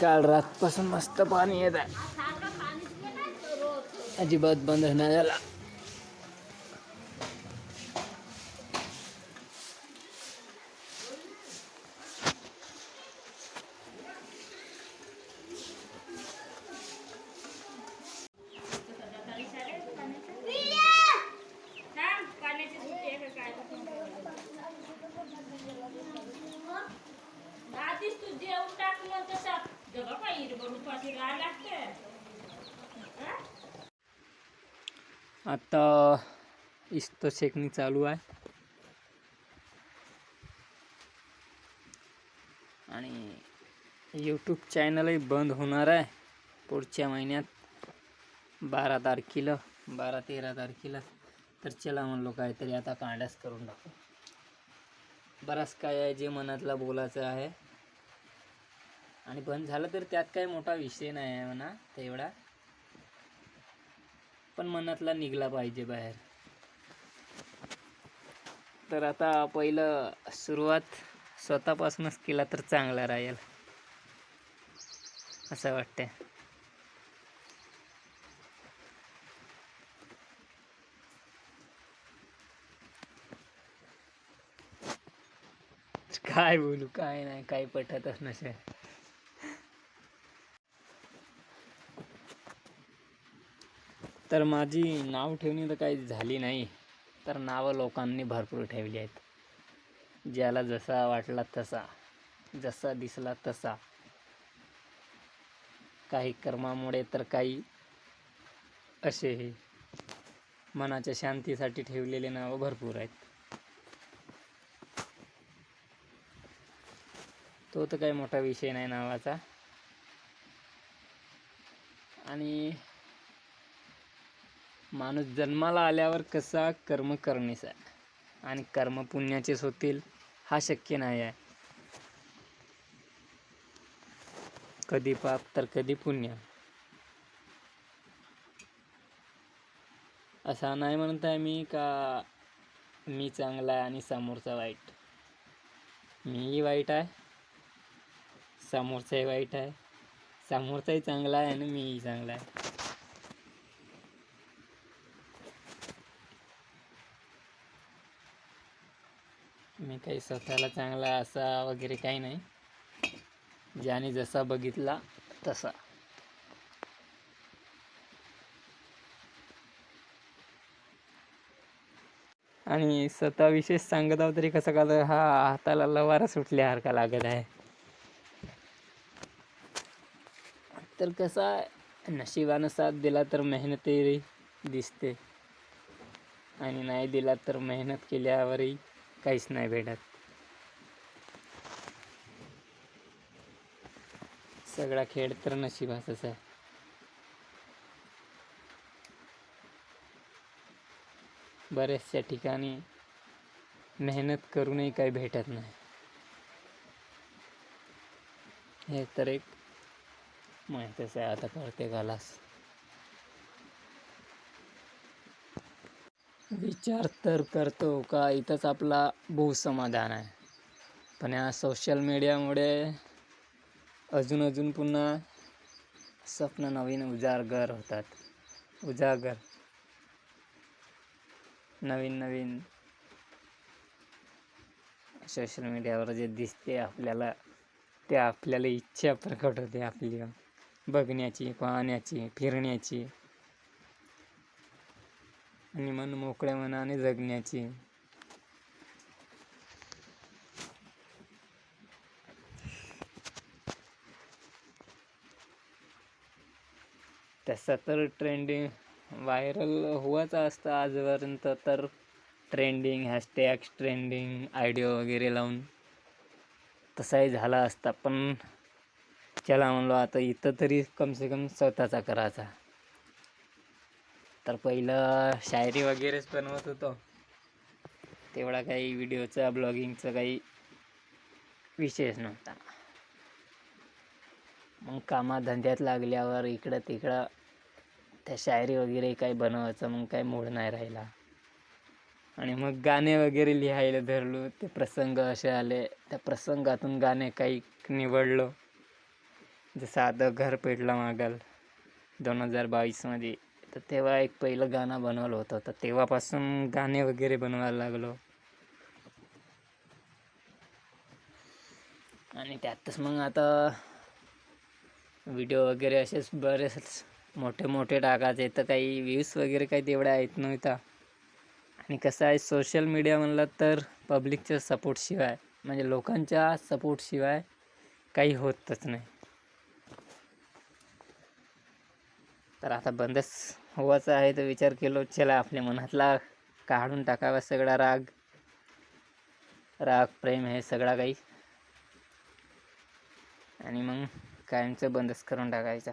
काल रातपासून मस्त पाणी येत आहे. अजिबात बंद नाही झाला आधीच तू जेवण टाकलं तसं जगा पाहिजे बघ उपाशी राहा लागते आता इस्त शेकणी चालू आहे. आणि यूट्यूब चॅनलही बंद होणार आहे. पुढच्या महिन्यात बारा तारखेला बारा तेरा तारखेला. तर चला म्हणलो काहीतरी आता कांडाच करून टाकू. बराच काय आहे जे मनातला बोलायचं आहे. आणि बंद झालं तर त्यात काही मोठा विषय नाही आहे म्हणा तेवढा. पण मनातला निघला पाहिजे बाहेर. तर आता पहिलं सुरुवात स्वतःपासूनच केला तर चांगला राहील. असं वाटतंय. काय बोलू काय नाही काही पटतच नसेल. तर माझी नाव ठेवणी तर काही झाली नाही तर नावं लोकांनी भरपूर ठेवली आहेत. ज्याला जसा वाटला तसा जसा दिसला तसा. काही कर्मामुळे तर काही असे मनाच्या शांतीसाठी ठेवलेले नावं भरपूर आहेत. तो तर काही मोठा विषय नाही नावाचा. आणि माणूस जन्माला आल्यावर कसा कर्म करणेच आहे? आणि कर्म पुण्याचेच होतील हा शक्य नाही आहे. कधी पाप तर कधी पुण्य. असा नाही म्हणत आहे मी का मी चांगला आहे आणि समोरचा वाईट. मीही वाईट आहे समोरचाही वाईट आहे समोरचाही चांगला आहे आणि मीही चांगला आहे. काही स्वतःला चांगला असा वगैरे काही नाही. ज्याने जसा बघितला तसा. आणि स्वतः विशेष सांगत आहोत तरी कसं का हा हाताला लवारा सुटल्यासारखा लागत आहे. तर कसा नशिबानं साथ दिला तर मेहनतही दिसते. आणि नाही दिला तर मेहनत केल्यावरही काहीच नाही भेटत. सगळा खेळ तर नशिबाचाच आहे. बऱ्याचशा ठिकाणी मेहनत करूनही काही भेटत नाही. हे तर एक माहितीच आहे आता प्रत्येकालाच विचार तर करतो का? इथंच आपला बहुसमाधान आहे. पण या सोशल मीडियामुळे अजून अजून पुन्हा स्वप्न नवीन उजागर होतात. उजागर. नवीन नवीन सोशल मीडियावर जे दिसते आपल्याला ते आपल्याला इच्छा प्रकट होते आपली. बघण्याची पाहण्याची फिरण्याची. आणि मन मोकळ्या मनाने जगण्याची. तसं तर ट्रेंडिंग व्हायरल व्हायचा असतं आजपर्यंत तर. ट्रेंडिंग हॅशटॅग्स ट्रेंडिंग आयडिओ वगैरे लावून तसाही झाला असता. पण चला म्हणलो आता इथं तरी कमसे कम स्वतःचा करायचा. तर पहिलं शायरी वगैरेच बनवत होतो. तेवढा काही व्हिडिओचा ब्लॉगिंगचा काही विषयच नव्हता. मग कामाधंद्यात लागल्यावर इकडं तिकडं त्या शायरी वगैरे काही बनवायचं मग काही मूड नाही राहिला. आणि मग गाणे वगैरे लिहायला धरलो. ते प्रसंग असे आले. त्या प्रसंगातून गाणे काही निवडलो. जसं आता घर पेटलं मागल. दोन हजार बावीसमध्ये तर तेव्हा एक पहिलं गाणं बनवलं होतं. तर तेव्हापासून गाणे वगैरे बनवायला लागलो. आणि त्यातच मग आता व्हिडिओ वगैरे असेच बरेच मोठे मोठे टाकायचे तर काही व्ह्यूज वगैरे काही तेवढ्या येत नव्हता आणि कसं आहे सोशल मीडिया म्हणलं तर पब्लिकच्या सपोर्टशिवाय म्हणजे लोकांच्या सपोर्टशिवाय काही होतच नाही. तर आता बंदच हवाचा आहे तर विचार केलो चला आपल्या मनातला काढून टाकावा सगळा राग. राग प्रेम हे सगळा काही. आणि मग कायमचं बंदच करून टाकायचा.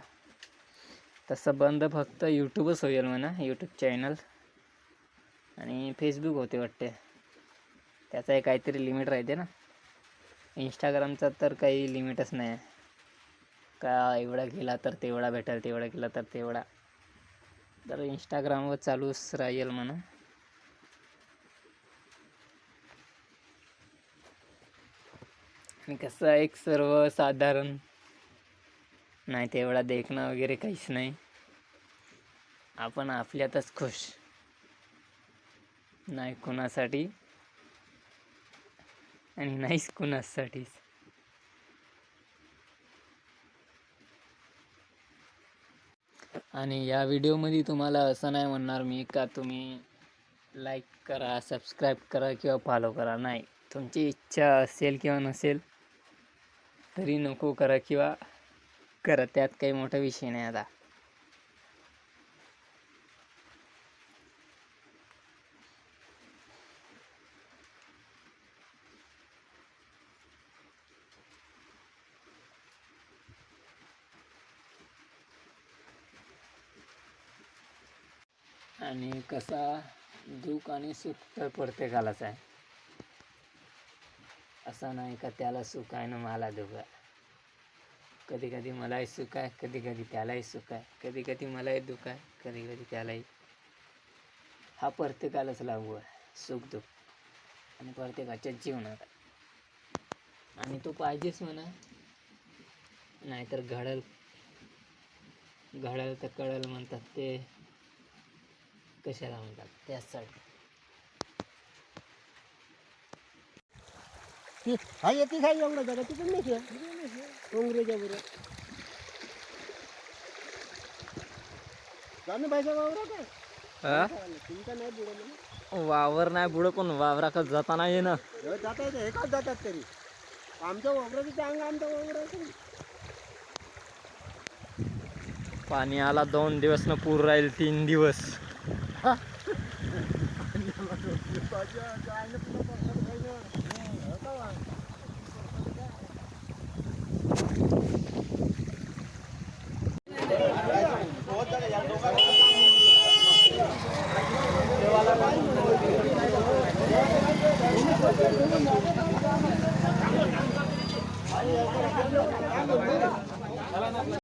तसं बंद फक्त यूट्यूबच होईल म्हणा यूट्यूब चॅनल आणि फेसबुक होते वाटते. त्याचा एक काहीतरी लिमिट राहते ना. इंस्टाग्रामचा तर काही लिमिटच नाही. आहे का एवढा गेला तर तेवढा भेटेल तेवढा गेला तर तेवढा. तर इंस्टाग्रामवर चालूच राहील म्हणा. आणि कसं एक सर्वसाधारण नाही तेवढा देखणं वगैरे काहीच नाही. आपण आपल्यातच खुश. नाही कुणासाठी आणि नाहीच कुणासाठीच. आणि या व्हिडिओमध्ये तुम्हाला असं नाही म्हणणार मी का तुम्ही लाईक करा सबस्क्राईब करा किंवा फॉलो करा. नाही तुमची इच्छा असेल किंवा नसेल तरी नको करा किंवा करा. त्यात काही मोठा विषय नाही आता. आणि कसा दुःख आणि सुख तर प्रत्येकालाच आहे. असं नाही का त्याला सुख आहे ना मला दुःख आहे. कधी कधी मलाही सुख आहे कधी कधी त्यालाही सुख आहे कधी कधी मलाही दुःख आहे कधी कधी त्यालाही. हा प्रत्येकालाच लागू आहे सुख दुःख. आणि प्रत्येकाच्या जीवनात आणि तो पाहिजेच म्हणा. नाहीतर घडल. घडल तर कळल म्हणतात ते. कशाला म्हणतात? त्यासाठी ती हा येते काय एवढं जागा तिकडून नाही काँग्रेसच्या बरोबर जाणं पाहिजे वावरा काय? तुमचा नाही बुडवलं ना वावर नाही पुढं पण वावराकडे जाताना ये ना जाता येते एकाच जातात तरी. आमच्या वावराचं ते अंग आमच्या वावराचं पाणी आला दोन दिवस न पूर राहील तीन दिवस.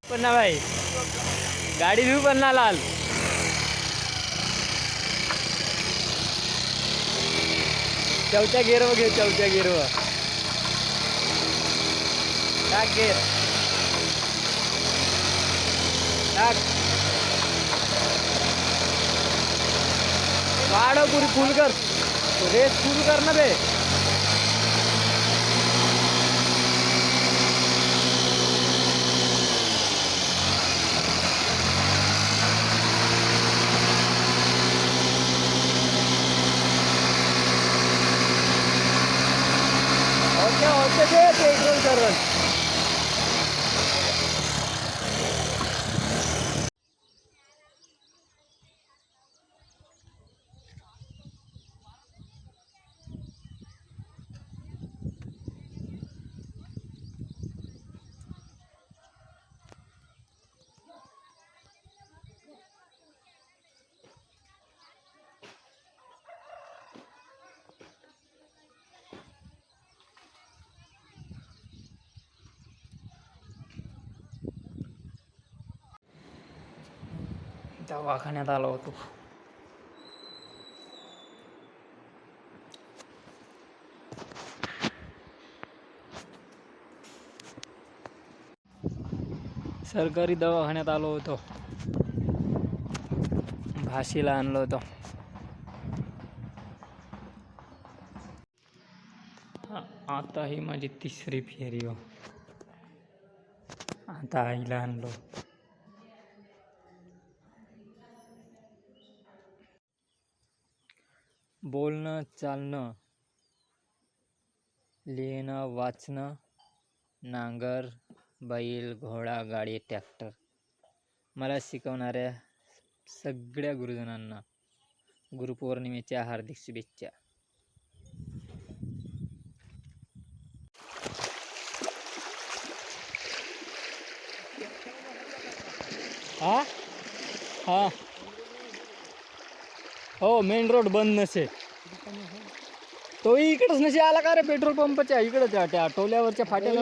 पण ना भाई गाडी घेऊ पण ना लाल चौथ्या गेरव घे चौथ्या गेरव टाक गेर टाक. वाढ पुरी फुल कर. रेस फुल कर ना बे. ओके ते पेट्रोल दवाखान्यात आलो होतो सरकारी दवाखान्यात आलो होतो भाशीला आणलं होतं आता ही माझी तिसरी फेरी हो आता आईला आणलो बोलणं चालणं लिहिणं वाचणं नांगर बैल घोडा गाडी टॅक्टर मला शिकवणाऱ्या सगळ्या गुरुजनांना गुरुपौर्णिमेच्या हार्दिक शुभेच्छा. हा? हा. हो मेन रोड बंद नसे. तो इकडंच नसे आला का रे पेट्रोल पंपच्या इकडं त्या त्या टोल्यावरच्या फाट्याला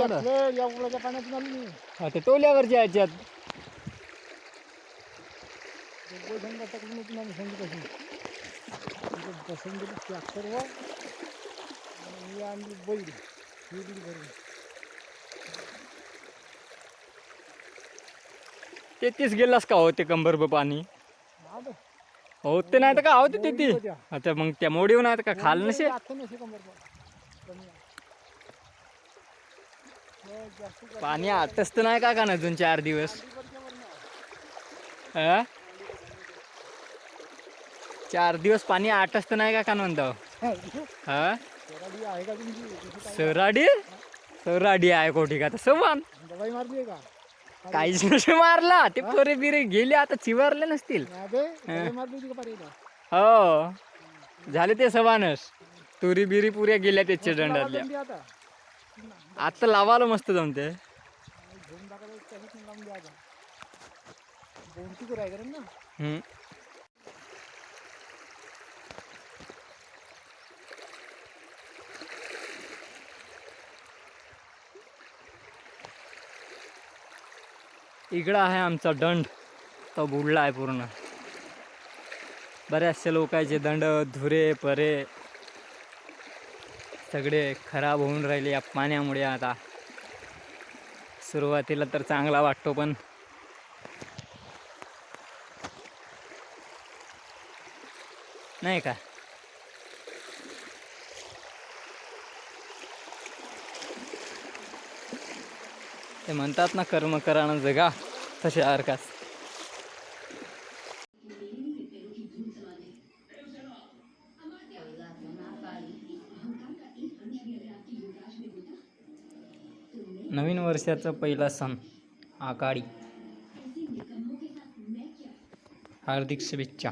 या उघड्याच्या पाण्यात झालं मी. हा ते टोल्यावरच्या याच्यात गोधंदा आणि बैल ही तेहतीस गेलास का होते कंबर पाणी? आलं. होते नाही तर का होते ते ती. अच्छा मग त्या मोडी नाही तर का खाल नसे पाणी आताच तर नाही का का ना अजून चार दिवस? हा? चार दिवस पाणी आटच तर नाही का का म्हणतो? हा आहे का सराडी? सराडी आहे कोठी का? तर समान. काहीच नसे मारला. ते पोरे बिरे गेले आता चिवारले नसतील? हो झाले ते सवानच तुरी बिरी पुऱ्या गेल्या त्याच्या दंडातल्या आता. लावायला मस्त जमते घेऊन टाकायला त्याच्यात नाही लावून द्या आता बोलती करू आहे का रे ना हम्म. इकडं आहे आमचा दंड. तो बुडला आहे पूर्ण. बऱ्याचशा लोकांचे दंड धुरे परे सगळे खराब होऊन राहिले या पाण्यामुळे आता. सुरुवातीला तर चांगला वाटतो पण नाही का? ते म्हणतात ना कर्म करा जगा तसे अर्कास नवीन वर्षाचा पहिला सण आकाडी हार्दिक शुभेच्छा.